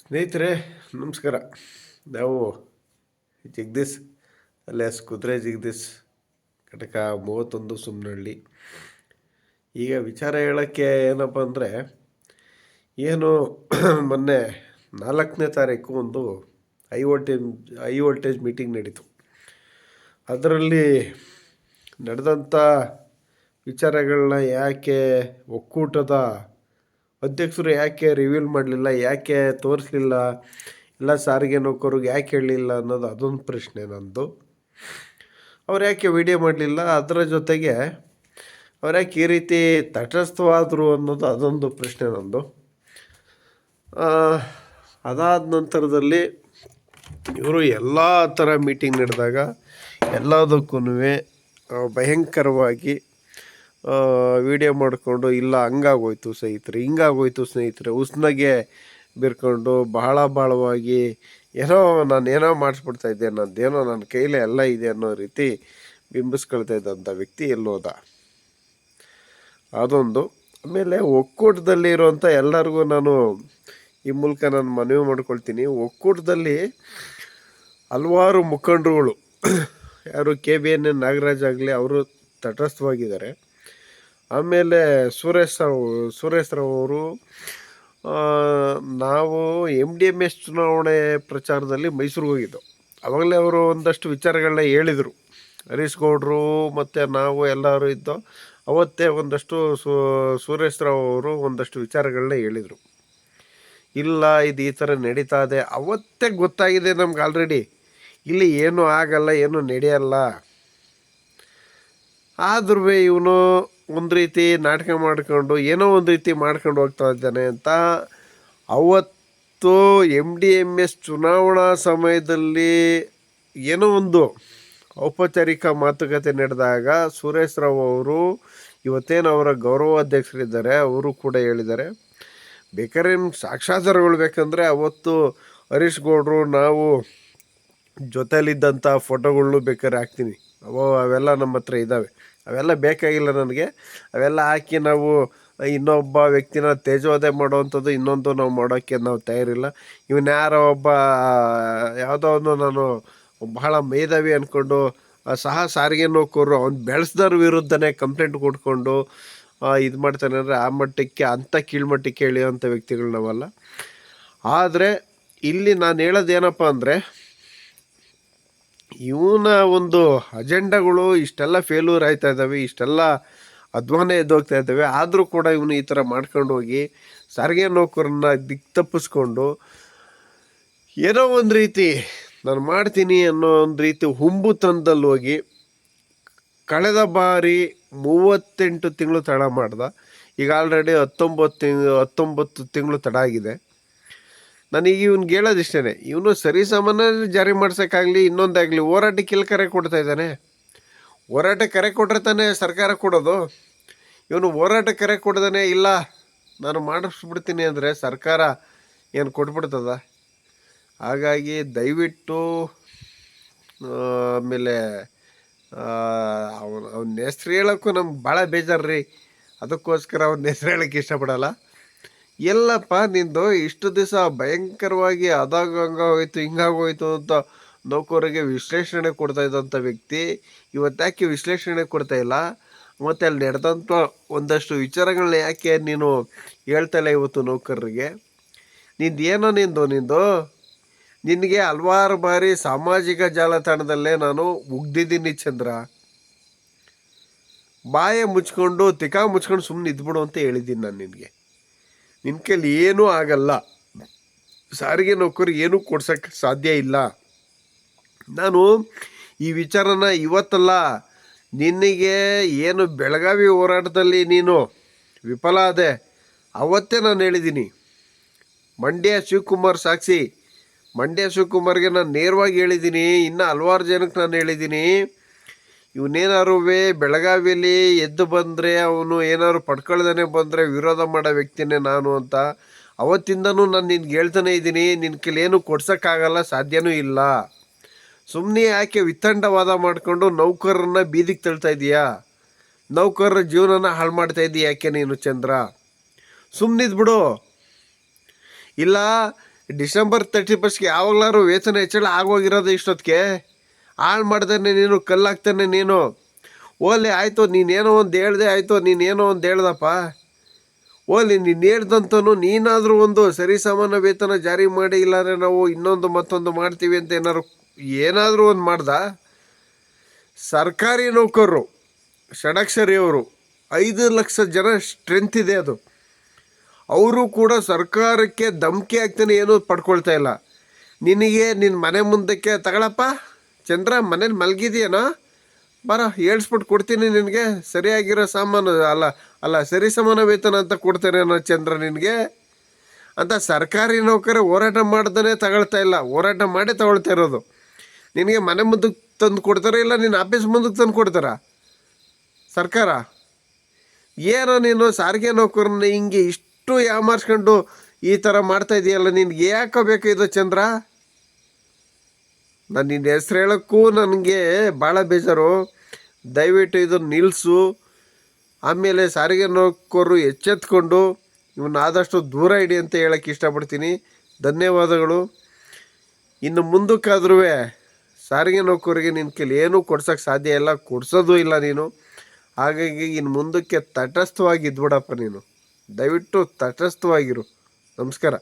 ಸ್ನೇಹಿತರೆ, ನಮಸ್ಕಾರ. ನಾವು ಜಗದೀಶ್ ಅಲ್ಲೇ ಕುದುರೆ ಜಗದೀಶ್, ಘಟಕ ಮೂವತ್ತೊಂದು ಸುಮ್ಮನಹಳ್ಳಿ ಈಗ ವಿಚಾರ ಹೇಳೋಕ್ಕೆ ಏನಪ್ಪ ಅಂದರೆ, ಏನು ಮೊನ್ನೆ ನಾಲ್ಕನೇ ತಾರೀಕು ಒಂದು high voltage high voltage meeting ನಡೀತು. ಅದರಲ್ಲಿ ನಡೆದಂಥ ವಿಚಾರಗಳನ್ನ ಯಾಕೆ ಒಕ್ಕೂಟದ ಅಧ್ಯಕ್ಷರು ಯಾಕೆ ರಿವೀಲ್ ಮಾಡಲಿಲ್ಲ, ಯಾಕೆ ತೋರಿಸಲಿಲ್ಲ ಎಲ್ಲ ಸಾರಿಗೆ ನೌಕರಿಗೆ ಯಾಕೆ ಹೇಳಲಿಲ್ಲ ಅನ್ನೋದು ಅದೊಂದು ಪ್ರಶ್ನೆ ನಂದು. ಅವ್ರು ಯಾಕೆ ವಿಡಿಯೋ ಮಾಡಲಿಲ್ಲ, ಅದರ ಜೊತೆಗೆ ಅವ್ರು ಯಾಕೆ ಈ ರೀತಿ ತಟಸ್ಥವಾದರು ಅನ್ನೋದು ಅದೊಂದು ಪ್ರಶ್ನೆ ನಂದು. ಅದಾದ ನಂತರದಲ್ಲಿ ಇವರು ಎಲ್ಲ ಥರ ಮೀಟಿಂಗ್ ನಡೆದಾಗ ಎಲ್ಲದಕ್ಕೂ ಭಯಂಕರವಾಗಿ ವಿಡಿಯೋ ಮಾಡಿಕೊಂಡು, ಇಲ್ಲ, ಹಂಗಾಗೋಯ್ತು ಸ್ನೇಹಿತರೆ, ಹಿಂಗಾಗೋಯ್ತು ಸ್ನೇಹಿತರೆ. ಉಸ್ನಾಗೆ ಬಿರ್ಕೊಂಡು, ಬಹಳ ಬಹಳವಾಗಿ ಏನೋ ನಾನು ಏನೋ ಮಾಡಿಸ್ಬಿಡ್ತಾ ಇದ್ದೆ ಏನೋ ನನ್ನ ಕೈಲೇ ಎಲ್ಲ ಇದೆ ಅನ್ನೋ ರೀತಿ ಬಿಂಬಿಸ್ಕೊಳ್ತಾ ಇದ್ದಂಥ ವ್ಯಕ್ತಿ ಎಲ್ಲೋದ ಅದೊಂದು. ಆಮೇಲೆ ಒಕ್ಕೂಟದಲ್ಲಿ ಇರುವಂಥ ಎಲ್ಲರಿಗೂ ನಾನು ಈ ಮೂಲಕ ನಾನು ಮನವಿ ಮಾಡ್ಕೊಳ್ತೀನಿ. ಒಕ್ಕೂಟದಲ್ಲಿ ಹಲವಾರು ಮುಖಂಡರುಗಳು, ಯಾರು K B N N Nagaraj ಆಗಲಿ, ಅವರು ತಟಸ್ಥವಾಗಿದ್ದಾರೆ. ಆಮೇಲೆ ಸುರೇಶ್ ರಾವ್ ಸುರೇಶ್ ರಾವ್ ಅವರು ನಾವು ಎಂ ಡಿ ಎಂ ಎಸ್ ಚುನಾವಣೆ ಪ್ರಚಾರದಲ್ಲಿ ಮೈಸೂರಿಗೆ ಹೋಗಿದ್ದೋ. ಅವಾಗಲೇ ಅವರು ಒಂದಷ್ಟು ವಿಚಾರಗಳನ್ನ ಹೇಳಿದರು. ಹರೀಶ್ ಗೌಡರು ಮತ್ತು ನಾವು ಎಲ್ಲರೂ ಇದ್ದೋ, ಅವತ್ತೇ ಒಂದಷ್ಟು ಸುರೇಶ್ ರಾವ್ ಅವರು ಒಂದಷ್ಟು ವಿಚಾರಗಳನ್ನ ಹೇಳಿದರು. ಇಲ್ಲ, ಇದು ಈ ಥರ ನಡೀತಾ ಇದೆ. ಅವತ್ತೇ ಗೊತ್ತಾಗಿದೆ ನಮ್ಗೆ ಆಲ್ರೆಡಿ ಇಲ್ಲಿ ಏನೂ ಆಗಲ್ಲ, ಏನೂ ನಡೆಯಲ್ಲ. ಆದ್ರೂ ಇವನು ಒಂದು ರೀತಿ ನಾಟಕ ಮಾಡಿಕೊಂಡು, ಏನೋ ಒಂದು ರೀತಿ ಮಾಡ್ಕೊಂಡು ಹೋಗ್ತಾ ಇದ್ದಾನೆ ಅಂತ, ಅವತ್ತು ಎಂ ಡಿ ಎಂ ಎಸ್ ಚುನಾವಣಾ ಸಮಯದಲ್ಲಿ ಏನೋ ಒಂದು ಔಪಚಾರಿಕ ಮಾತುಕತೆ ನಡೆದಾಗ ಸುರೇಶ್ ರಾವ್ ಅವರು ಇವತ್ತೇನು ಅವರ ಗೌರವಾಧ್ಯಕ್ಷರಿದ್ದಾರೆ ಅವರು ಕೂಡ ಹೇಳಿದ್ದಾರೆ. ಬೇಕಾದ್ರೆ ಸಾಕ್ಷಾಧಾರಗಳು ಬೇಕಂದರೆ ಅವತ್ತು ಹರೀಶ್ ಗೌಡರು, ನಾವು ಜೊತೆಯಲ್ಲಿದ್ದಂಥ ಫೋಟೋಗಳನ್ನೂ ಬೇಕಾದ್ರೆ ಹಾಕ್ತೀನಿ. ಅವ ಅವೆಲ್ಲ ನಮ್ಮ ಹತ್ರ ಇದ್ದಾವೆ ಅವೆಲ್ಲ ಬೇಕಾಗಿಲ್ಲ ನನಗೆ. ಅವೆಲ್ಲ ಹಾಕಿ ನಾವು ಇನ್ನೊಬ್ಬ ವ್ಯಕ್ತಿನ ತೇಜೋದಯ ಮಾಡುವಂಥದ್ದು ಇನ್ನೊಂದು ನಾವು ಮಾಡೋಕ್ಕೆ ನಾವು ತಯಾರಿಲ್ಲ. ಇವನು ಯಾರೋ ಒಬ್ಬ ಯಾವುದೋ ಒಂದು ನಾನು ಬಹಳ ಮೇಧಾವಿ ಅಂದ್ಕೊಂಡು ಸಹ ಸಾರಿಗೆ ನೌಕರು ಅವ್ನು ಬೆಳೆಸ್ದವ್ರ ವಿರುದ್ಧನೇ ಕಂಪ್ಲೇಂಟ್ ಕೊಟ್ಕೊಂಡು ಇದು ಮಾಡ್ತಾನೆ ಅಂದರೆ ಆ ಮಟ್ಟಕ್ಕೆ ಅಂಥ ಕೀಳ್ಮಟ್ಟಕ್ಕೆ ಎಳೆಯುವಂಥ ವ್ಯಕ್ತಿಗಳು ನಾವಲ್ಲ. ಆದರೆ ಇಲ್ಲಿ ನಾನು ಹೇಳೋದು ಏನಪ್ಪ ಅಂದರೆ ಇವನ ಒಂದು ಅಜೆಂಡಾಗಳು ಇಷ್ಟೆಲ್ಲ ಫೇಲ್ಯೂರ್ ಆಯ್ತಾ ಇದ್ದಾವೆ, ಇಷ್ಟೆಲ್ಲ ಅಧ್ವಾನ ಎದ್ದೋಗ್ತಾ ಇದ್ದಾವೆ, ಆದರೂ ಕೂಡ ಇವನು ಈ ಥರ ಮಾಡ್ಕೊಂಡು ಹೋಗಿ ಸಾರಿಗೆ ನೌಕರನ್ನ ದಿಕ್ ತಪ್ಪಿಸ್ಕೊಂಡು ಏನೋ ಒಂದು ರೀತಿ ನಾನು ಮಾಡ್ತೀನಿ ಅನ್ನೋ ಒಂದು ರೀತಿ ಹುಂಬು ತಂದಲ್ಲಿ ಹೋಗಿ ಕಳೆದ ಬಾರಿ ಮೂವತ್ತೆಂಟು ತಿಂಗಳು ತಡ ಮಾಡ್ದ. ಈಗ ಆಲ್ರೆಡಿ ಹತ್ತೊಂಬತ್ತು ತಿಂಗ್ ಹತ್ತೊಂಬತ್ತು ತಿಂಗಳು ತಡ ಆಗಿದೆ. ನನಗೆ ಇವ್ನಿಗೆ ಹೇಳೋದಿಷ್ಟೇ ಇವನು ಸರಿ ಸಾಮಾನ್ಯ ಜಾರಿ ಮಾಡ್ಸೋಕ್ಕಾಗಲಿ, ಇನ್ನೊಂದಾಗಲಿ ಹೋರಾಟಕ್ಕೆ ಇಲ್ಲಿ ಕರೆ ಕೊಡ್ತಾ ಇದ್ದಾನೆ. ಹೋರಾಟ ಕರೆ ಕೊಟ್ಟರೆ ತಾನೇ ಸರ್ಕಾರ ಕೊಡೋದು. ಇವನು ಹೋರಾಟ ಕರೆ ಕೊಡ್ದಾನೆ, ಇಲ್ಲ, ನಾನು ಮಾಡಿಸ್ಬಿಡ್ತೀನಿ ಅಂದರೆ ಸರ್ಕಾರ ಏನು ಕೊಟ್ಬಿಡ್ತದ? ಹಾಗಾಗಿ ದಯವಿಟ್ಟು ಆಮೇಲೆ ಅವನು ಅವನ ಹೆಸ್ರು ಹೇಳೋಕ್ಕೂ ನಮ್ಗೆ ಭಾಳ ಬೇಜಾರು ರೀ ಅದಕ್ಕೋಸ್ಕರ ಅವನ ಹೆಸ್ರು ಹೇಳೋಕ್ಕೆ ಇಷ್ಟಪಡಲ್ಲ. ಎಲ್ಲಪ್ಪ, ನಿಂದು ಇಷ್ಟು ದಿವಸ ಭಯಂಕರವಾಗಿ ಅದಾಗ ಹಂಗಾಗೋಯ್ತು ಹಿಂಗಾಗೋಯ್ತು ಅಂತ ನೌಕರಿಗೆ ವಿಶ್ಲೇಷಣೆ ಕೊಡ್ತಾ ಇದ್ದಂಥ ವ್ಯಕ್ತಿ ಇವತ್ತಾಕೆ ವಿಶ್ಲೇಷಣೆ ಕೊಡ್ತಾ ಇಲ್ಲ? ಮತ್ತು ಅಲ್ಲಿ ನಡೆದಂಥ ಒಂದಷ್ಟು ವಿಚಾರಗಳನ್ನ ಯಾಕೆ ನೀನು ಹೇಳ್ತಾಯಿಲ್ಲ ಇವತ್ತು ನೌಕರರಿಗೆ? ನಿಂದು ಏನೋ ನಿಂದು ನಿಂದು? ನಿನಗೆ ಹಲವಾರು ಬಾರಿ ಸಾಮಾಜಿಕ ಜಾಲತಾಣದಲ್ಲೇ ನಾನು ಉಗ್ದಿದ್ದೀನಿ ಚಂದ್ರ. ಬಾಯ ಮುಚ್ಕೊಂಡು, ತಿಕಾ ಮುಚ್ಕೊಂಡು ಸುಮ್ಮನೆ ಇದ್ಬಿಡು ಅಂತ ಹೇಳಿದ್ದೀನಿ ನಾನು ನಿನಗೆ. ನಿನ್ನ ಕೈಲಿ ಏನೂ ಆಗಲ್ಲ. ಸಾರಿಗೆ ನೌಕರಿಗೆ ಏನೂ ಕೊಡ್ಸೋಕ್ಕೆ ಸಾಧ್ಯ ಇಲ್ಲ. ನಾನು ಈ ವಿಚಾರನ ಇವತ್ತಲ್ಲ ನಿನಗೆ ಏನು ಬೆಳಗಾವಿ ಹೋರಾಟದಲ್ಲಿ ನೀನು ವಿಫಲ ಆದೆ ಅವತ್ತೇ ನಾನು ಹೇಳಿದ್ದೀನಿ. ಮಂಡ್ಯ ಶಿವಕುಮಾರ್ ಸಾಕ್ಷಿ, ಮಂಡ್ಯ ಶಿವಕುಮಾರ್ಗೆ ನಾನು ನೇರವಾಗಿ ಹೇಳಿದ್ದೀನಿ, ಇನ್ನು ಹಲವಾರು ಜನಕ್ಕೆ ನಾನು ಹೇಳಿದ್ದೀನಿ. ಇವನೇನಾರು ಬೆಳಗಾವಿಯಲ್ಲಿ ಎದ್ದು ಬಂದರೆ ಅವನು ಏನಾದ್ರು ಪಡ್ಕೊಳ್ದೇ ಬಂದರೆ ವಿರೋಧ ಮಾಡೋ ವ್ಯಕ್ತಿನೇ ನಾನು ಅಂತ, ಅವತ್ತಿಂದನೂ ನಾನು ನಿನ್ಗೆ ಹೇಳ್ತಾನೆ ಇದ್ದೀನಿ ನಿನ್ನ ಕೈಲಿ ಏನು ಕೊಡ್ಸೋಕ್ಕಾಗಲ್ಲ, ಸಾಧ್ಯನೂ ಇಲ್ಲ. ಸುಮ್ಮನೆ ಯಾಕೆ ವಿತಂಡವಾದ ಮಾಡಿಕೊಂಡು ನೌಕರರನ್ನ ಬೀದಿಗೆ ತಳ್ತಾ ಇದೀಯಾ? ನೌಕರರ ಜೀವನನ ಹಾಳು ಮಾಡ್ತಾ ಇದ್ದೀಯ ಯಾಕೆ ನೀನು ಚಂದ್ರ? ಸುಮ್ಮನಿದ್ಬಿಡು ಇಲ್ಲ, ಡಿಸೆಂಬರ್ ತರ್ಟಿ ಫಸ್ಟ್ಗೆ ಯಾವಾಗಲಾರು ವೇತನ ಹೆಚ್ಚಳ ಆಗೋಗಿರೋದು ಇಷ್ಟೊತ್ತಿಗೆ? ಹಾಳು ಮಾಡ್ತಾನೆ ನೀನು ಕಲ್ಲಾಗ್ತಾನೆ ನೀನು. ಓಲಿ, ಆಯಿತು, ನೀನೇನೋ ಒಂದು ಹೇಳ್ದೆ, ಆಯಿತು, ನೀನೇನೋ ಒಂದು ಹೇಳ್ದಪ್ಪ. ಓಲಿ, ನೀನು ಹೇಳ್ದಂತನು ನೀನಾದರೂ ಒಂದು ಸರಿ ಸಮಾನ ವೇತನ ಜಾರಿ ಮಾಡಿ, ಇಲ್ಲಾಂದರೆ ನಾವು ಇನ್ನೊಂದು ಮತ್ತೊಂದು ಮಾಡ್ತೀವಿ ಅಂತ ಏನಾದ್ರು, ಏನಾದರೂ ಒಂದು ಮಾಡ್ದ? ಸರ್ಕಾರಿ ನೌಕರರು ಷಡಕ್ಷರಿಯವರು ಐದು ಲಕ್ಷ ಜನ ಸ್ಟ್ರೆಂತ್ ಇದೆ ಅದು. ಅವರು ಕೂಡ ಸರ್ಕಾರಕ್ಕೆ ಧಮಕಿ ಆಗ್ತಾನೆ ಏನೂ ಪಡ್ಕೊಳ್ತಾ ಇಲ್ಲ. ನಿನಗೆ ನಿನ್ನ ಮನೆ ಮುಂದಕ್ಕೆ ತಗೊಳಪ್ಪ. ಚಂದ್ರ ಮನೇಲಿ ಮಲಗಿದೆಯೇನೋ? ಬರ ಹೇಳ್ಸ್ಬಿಟ್ಟು ಕೊಡ್ತೀನಿ ನಿನಗೆ. ಸರಿಯಾಗಿರೋ ಸಾಮಾನು, ಅಲ್ಲ ಅಲ್ಲ, ಸರಿ ಸಮಾನ ವೇತನ ಅಂತ ಕೊಡ್ತಾರೆ ಅನ್ನೋ ಚಂದ್ರ ನಿನಗೆ. ಅಂತ ಸರ್ಕಾರಿ ನೌಕರ ಹೋರಾಟ ಮಾಡ್ದೇ ತಗೊಳ್ತಾ ಇಲ್ಲ. ಹೋರಾಟ ಮಾಡಿ ತಗೊಳ್ತಾ ಇರೋದು. ನಿನಗೆ ಮನೆ ಮುಂದಕ್ಕೆ ತಂದು ಕೊಡ್ತಾರ ಇಲ್ಲ ನಿನ್ನ ಆಫೀಸ್ ಮುಂದಕ್ಕೆ ತಂದು ಕೊಡ್ತಾರ? ಸರ್ಕಾರ? ಏನೋ ನೀನು ಸಾರಿಗೆ ನೌಕರನ್ನ ಹಿಂಗೆ ಇಷ್ಟು ಯಾಮಾರ್ಸ್ಕೊಂಡು ಈ ಥರ ಮಾಡ್ತಾ ಇದೆಯಲ್ಲ ನಿನ್ಗೆ ಯಾಕೋ ಬೇಕು ಇದು ಚಂದ್ರ? ನಾನು ನಿನ್ನ ಹೆಸ್ರು ಹೇಳೋಕ್ಕೂ ನನಗೆ ಭಾಳ ಬೇಜಾರು. ದಯವಿಟ್ಟು ಇದು ನಿಲ್ಲಿಸು ಆಮೇಲೆ ಸಾರಿಗೆ ನೌಕರರು ಎಚ್ಚೆತ್ಕೊಂಡು ಇವನ್ನ ಆದಷ್ಟು ದೂರ ಇಡಿ ಅಂತ ಹೇಳೋಕ್ಕೆ ಇಷ್ಟಪಡ್ತೀನಿ. ಧನ್ಯವಾದಗಳು. ಇನ್ನು ಮುಂದಕ್ಕಾದ್ರೂ ಸಾರಿಗೆ ನೌಕರಿಗೆ ನಿನ್ನ ಕೈಲಿ ಏನೂ ಕೊಡ್ಸೋಕ್ಕೆ ಸಾಧ್ಯ ಇಲ್ಲ, ಕೊಡ್ಸೋದು ಇಲ್ಲ ನೀನು. ಹಾಗಾಗಿ ಇನ್ನು ಮುಂದಕ್ಕೆ ತಟಸ್ಥವಾಗಿ ಇದ್ಬಿಡಪ್ಪ ನೀನು. ದಯವಿಟ್ಟು ತಟಸ್ಥವಾಗಿರು. ನಮಸ್ಕಾರ.